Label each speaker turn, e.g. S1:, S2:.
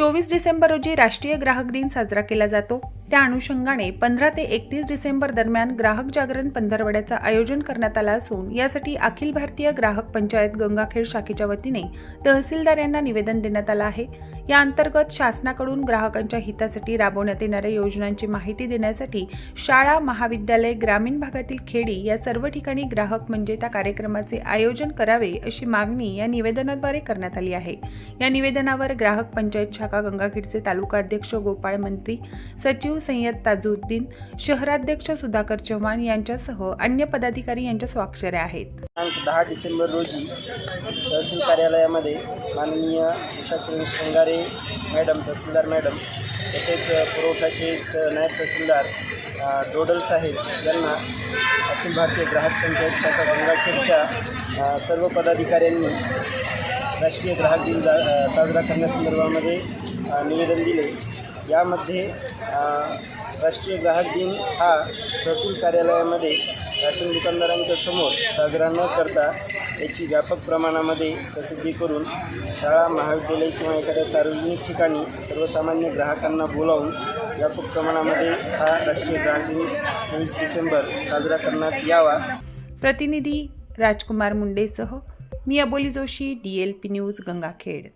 S1: चोवीस डिसेंबर रोजी राष्ट्रीय ग्राहक दिन साजरा केला जातो. त्या अनुषंगाने पंधरा ते एकतीस डिसेंबर दरम्यान ग्राहक जागरण पंधरवड्याचं आयोजन करण्यात आलं असून यासाठी अखिल भारतीय ग्राहक पंचायत गंगाखेड शाखेच्या वतीने तहसीलदार यांना निवेदन देण्यात आलं आहे. या अंतर्गत शासनाकडून ग्राहकांच्या हितासाठी राबवण्यात येणाऱ्या योजनांची माहिती देण्यासाठी शाळा महाविद्यालय ग्रामीण भागातील खेडी या सर्व ठिकाणी ग्राहक म्हणजे त्या कार्यक्रमाचे आयोजन करावे अशी मागणी या निवेदनाद्वारे करण्यात आली आहे. या निवेदनावर ग्राहक पंचायत शाखा गंगाखेडचे तालुका अध्यक्ष गोपाळ मंत्री सचिव सय्यद ताजुद्दीन शहराध्यक्ष सुधाकर चव्हाण यांच्यासह अन्य पदाधिकारी यांच्या स्वाक्षऱ्या आहेत.
S2: दहा डिसेंबर रोजी तहसील कार्यालयामध्ये माननीय उषा शृंगारे मॅडम तहसीलदार मॅडम तसेच पुरवठाचे एक नायब तहसीलदार डोडल साहेब यांना अखिल भारतीय ग्राहक पंचायत शाखा गंगाखेडच्या सर्व पदाधिकाऱ्यांनी राष्ट्रीय ग्राहक दिन साजरा करण्यासंदर्भामध्ये निवेदन दिले. यामध्ये राष्ट्रीय ग्राहक दिन हा तहसील कार्यालयामध्ये राशन दुकानदारांच्या समोर साजरा न करता याची व्यापक प्रमाणामध्ये प्रसिद्धी करून शाळा महाविद्यालय किंवा एखाद्या सार्वजनिक ठिकाणी सर्वसामान्य ग्राहकांना बोलावून व्यापक प्रमाणामध्ये हा राष्ट्रीय ग्राहक दिन चोवीस डिसेंबर साजरा करण्यात यावा.
S1: प्रतिनिधी राजकुमार मुंडेसह मी Aboli Joshi D L P news Gangakhed.